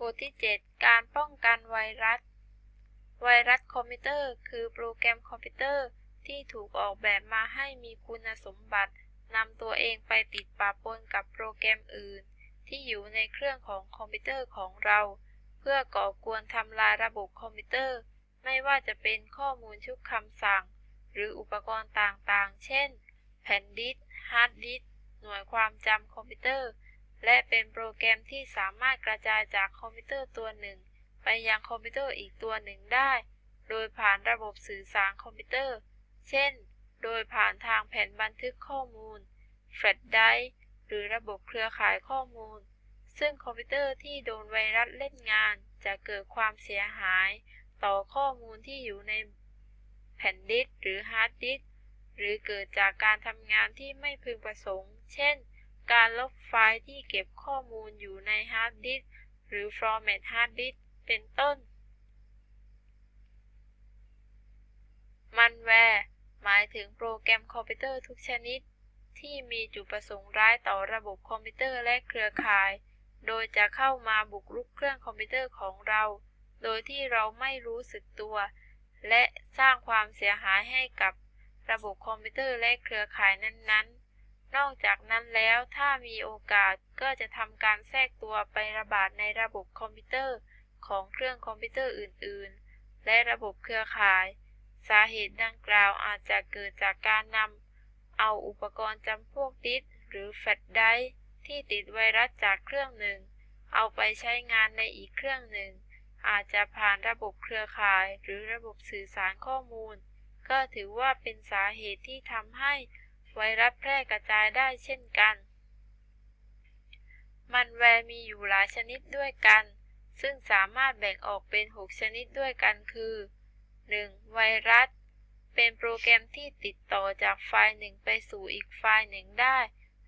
บทที่ 7 การป้องกันไวรัส ไวรัสคอมพิวเตอร์ คือโปรแกรมคอมพิวเตอร์ที่ถูกออกแบบมาให้มีคุณสมบัตินำตัวเองไปติดปะปนกับโปรแกรมอื่น ที่อยู่ในเครื่องของคอมพิวเตอร์ของเรา เพื่อก่อกวนทำลายระบบคอมพิวเตอร์ ไม่ว่าจะเป็นข้อมูลชุดคำสั่ง หรืออุปกรณ์ต่างๆ เช่น แผ่นดิสก์ฮาร์ดดิสก์หน่วยความจำคอมพิวเตอร์ และเป็นโปรแกรมที่สามารถกระจายจากคอมพิวเตอร์ตัวหนึ่ง ไปยังคอมพิวเตอร์อีกตัวหนึ่งได้ โดยผ่านระบบสื่อสารคอมพิวเตอร์ เช่น โดยผ่านทางแผ่นบันทึกข้อมูลแฟลชไดร์หรือระบบเครือข่ายข้อมูล ซึ่งคอมพิวเตอร์ที่โดนไวรัสเล่นงาน จะเกิดความเสียหาย ต่อข้อมูลที่อยู่ในแผ่นดิสก์หรือฮาร์ดดิสก์หรือเกิดจากการทำงานที่ไม่พึงประสงค์ เช่น การลบไฟล์ที่เก็บข้อมูลอยู่ในฮาร์ดดิสก์หรือฟอร์แมตฮาร์ดดิสก์เป็นต้น มันแวร์หมายถึงโปรแกรมคอมพิวเตอร์ทุกชนิด ที่มีจุดประสงค์ร้ายต่อระบบคอมพิวเตอร์และเครือข่าย โดยจะเข้ามาบุกรุกเครื่องคอมพิวเตอร์ของเรา โดยที่เราไม่รู้สึกตัว และสร้างความเสียหายให้กับระบบคอมพิวเตอร์และเครือข่ายนั้นๆ นอกจากนั้นแล้วถ้ามีโอกาสก็จะทำการแทรกตัวไประบาดในระบบคอมพิวเตอร์ของเครื่องคอมพิวเตอร์อื่น ๆ และระบบเครือข่าย สาเหตุดังกล่าวอาจจะเกิดจากการนำเอาอุปกรณ์จำพวกดิสก์หรือแฟลชไดร์ที่ติดไวรัสจากเครื่องหนึ่ง เอาไปใช้งานในอีกเครื่องหนึ่ง อาจจะผ่านระบบเครือข่ายหรือระบบสื่อสารข้อมูล ก็ถือว่าเป็นสาเหตุที่ทำให้ ไวรัสแพร่กระจายได้เช่นกัน มันแวร์มีอยู่หลายชนิดด้วยกัน ซึ่งสามารถแบ่งออกเป็น 6 ชนิดด้วยกันคือ 1. ไวรัส เป็นโปรแกรมที่ติดต่อจากไฟล์หนึ่งไปสู่อีกไฟล์หนึ่งได้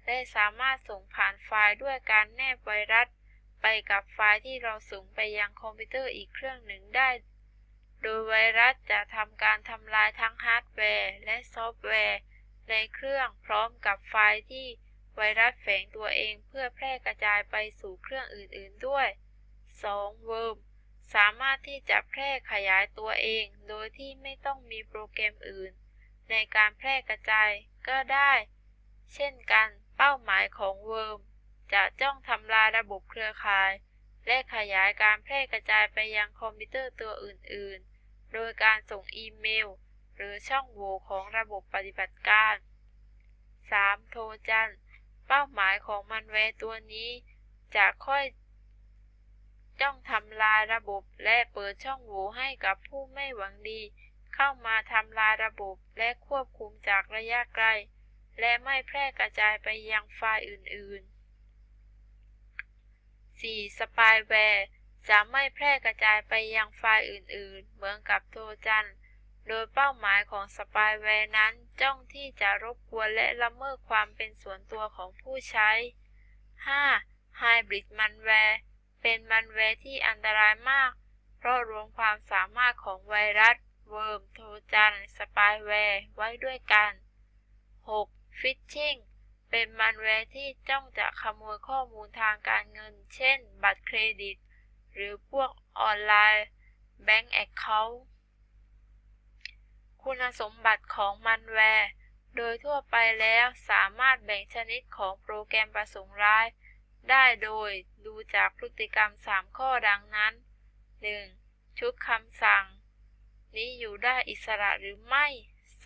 และสามารถส่งผ่านไฟล์ด้วยการแนบไวรัส ไปกับไฟล์ที่เราส่งไปยังคอมพิวเตอร์อีกเครื่องหนึ่งได้ โดยไวรัสจะทำการทำลายทั้งฮาร์ดแวร์และซอฟต์แวร์ ในเครื่องพร้อมกับไฟล์ที่ไวรัสแฝงตัวเองเพื่อแพร่กระจายไปสู่เครื่องอื่นๆด้วย 2. เวิร์มสามารถที่จะแพร่ขยายตัวเอง โดยที่ไม่ต้องมีโปรแกรมอื่น ในการแพร่กระจายก็ได้ เช่นกัน เป้าหมายของเวิร์มจะจ้องทำลายระบบเครือข่าย และขยายการแพร่กระจายไปยังคอมพิวเตอร์ตัวอื่นๆ โดยการส่งอีเมล หรือช่องโหว่ของระบบปฏิบัติการ 3. โทรจัน เป้าหมายของมันแวร์ตัวนี้ จะค่อยจ้องทำลายระบบและเปิดช่องโหว่ให้กับผู้ไม่หวังดี เข้ามาทำลายระบบและควบคุมจากระยะไกล และไม่แพร่กระจายไปยังไฟล์อื่น ๆ 4. สปายแวร์จะไม่แพร่กระจายไปยังไฟล์อื่น ๆ เหมือนกับโทรจัน โดยเป้าหมายของสปายแวร์นั้นจ้องที่จะรบกวนและละเมิดความเป็นส่วนตัวของผู้ใช้ 5. Hybrid Malware เป็นมันแวร์ที่อันตรายมาก เพราะรวมความสามารถของไวรัส เวิร์ม โทรจันสปายแวร์ ไว้ด้วยกัน 6. ฟิชชิงเป็นมันแวร์ที่จ้องจะขโมยข้อมูลทางการเงิน เช่น บัตรเครดิต หรือพวกออนไลน์แบงก์แอคเคาท์ คุณสมบัติของมันแวร์ โดยทั่วไปแล้วสามารถแบ่งชนิดของโปรแกรมประสงค์ร้าย ได้โดยดูจากพฤติกรรม 3 ข้อดังนั้น 1. ชุดคำสั่ง นี้อยู่ได้อิสระหรือไม่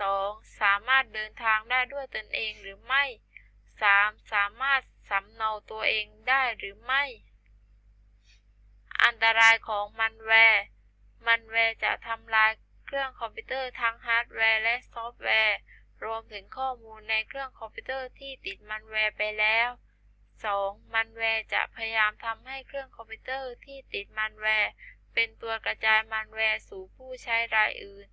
2. สามารถเดินทางได้ด้วยตนเองหรือไม่ 3. สามารถสำเนาตัวเองได้หรือไม่ อันตรายของมันแวร์ มันแวร์จะทำลาย รื่องคอมพิวเตอร์ทั้งฮาร์ดแวร์และซอฟต์แวร์ รวมถึงข้อมูลในเครื่องคอมพิวเตอร์ที่ติดมันแวร์ไปแล้ว 2. มันแวร์จะพยายามทำให้เครื่องคอมพิวเตอร์ที่ติดมันแวร์ เป็นตัวกระจายมันแวร์สู่ผู้ใช้รายอื่น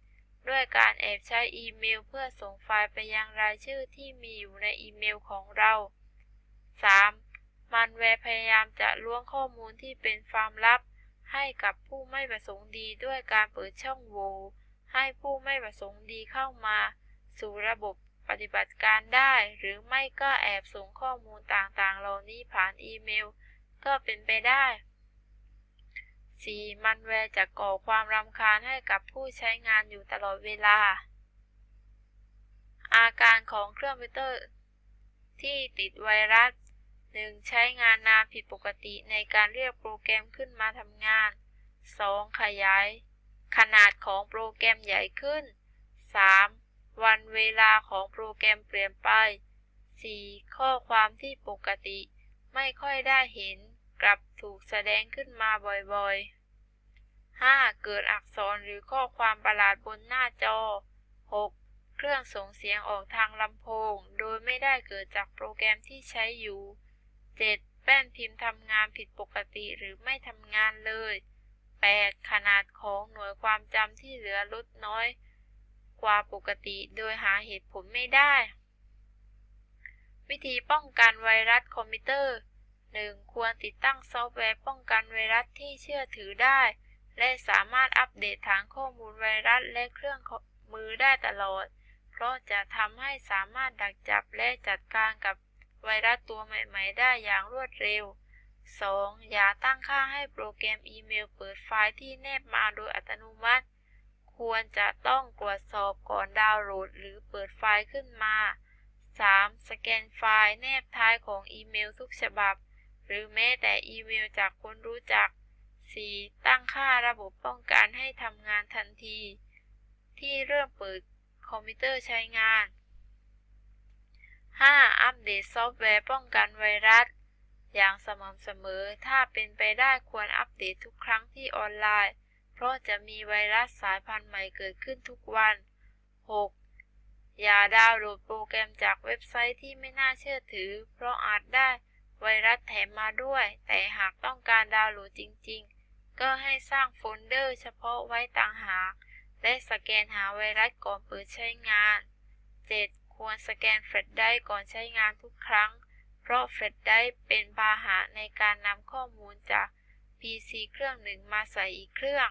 ด้วยการแอบใช้อีเมลเพื่อส่งไฟล์ไปยังรายชื่อที่มีอยู่ในอีเมลของเรา 3. มันแวร์พยายามจะล้วงข้อมูลที่เป็นความลับ ให้กับผู้ไม่ประสงค์ดีด้วยการเปิดช่องโหว่ ให้ผู้ไม่ประสงค์ดีเข้ามา สู่ระบบปฏิบัติการได้ หรือไม่ก็แอบส่งข้อมูลต่างๆ เหล่านี้ผ่านอีเมล ก็เป็นไปได้ 4. มันแวร์จะก่อความรำคาญให้กับผู้ใช้งานอยู่ตลอดเวลา อาการของเครื่องคอมพิวเตอร์ ที่ติดไวรัส 1. ใช้งานนานผิดปกติในการเรียกโปรแกรมขึ้นมาทำงาน 2. ขยาย ขนาดของโปรแกรมใหญ่ขึ้น 3. วันเวลาของโปรแกรมเปลี่ยนไป 4. ข้อความที่ปกติไม่ค่อยได้เห็น กลับถูกแสดงขึ้นมาบ่อยๆ 5. เกิดอักษรหรือข้อความประหลาดบนหน้าจอ 6. เครื่องส่งเสียงออกทางลำโพง โดยไม่ได้เกิดจากโปรแกรมที่ใช้อยู่ 7. แป้นพิมพ์ทำงานผิดปกติหรือไม่ทำงานเลย 8. ขนาดของหน่วยความจำที่เหลือลดน้อยกว่าปกติโดยหาเหตุผลไม่ได้ วิธีป้องกันไวรัสคอมพิวเตอร์ 1. ควรติดตั้งซอฟต์แวร์ป้องกันไวรัสที่เชื่อถือได้ และสามารถอัปเดตฐานข้อมูลไวรัสและเครื่องมือได้ตลอด เพราะจะทำให้สามารถดักจับและจัดการกับไวรัสตัวใหม่ ๆ ได้อย่างรวดเร็ว 2. 2. อย่าตั้งค่าให้โปรแกรมอีเมลเปิดไฟล์ที่แนบมาโดยอัตโนมัติ ควรจะต้องตรวจสอบก่อนดาวน์โหลดหรือเปิดไฟล์ขึ้นมา 3. สแกนไฟล์แนบท้ายของอีเมลทุกฉบับ หรือแม้แต่อีเมลจากคนรู้จัก 4. ตั้งค่าระบบป้องกันให้ทำงานทันที ที่เริ่มเปิดคอมพิวเตอร์ใช้งาน 5. อัปเดตซอฟต์แวร์ป้องกันไวรัส อย่างสม่ำเสมอ ถ้าเป็นไปได้ควรอัปเดตทุกครั้งที่ออนไลน์ เพราะจะมีไวรัสสายพันธุ์ใหม่เกิดขึ้นทุกวัน 6. อย่าดาวน์โหลดโปรแกรมจากเว็บไซต์ที่ไม่น่าเชื่อถือ เพราะอาจได้ไวรัสแถมมาด้วย แต่หากต้องการดาวน์โหลดจริง ๆ ก็ให้สร้างโฟลเดอร์เฉพาะไว้ต่างหาก และสแกนหาไวรัสก่อนเปิดใช้งาน 7. ควรสแกนแฟลชไดร์ก่อนใช้งานทุกครั้ง ราะเฟลชได้เป็นพาหะในการนำข้อมูลจาก PC เครื่องหนึ่งมาใส่อีกเครื่อง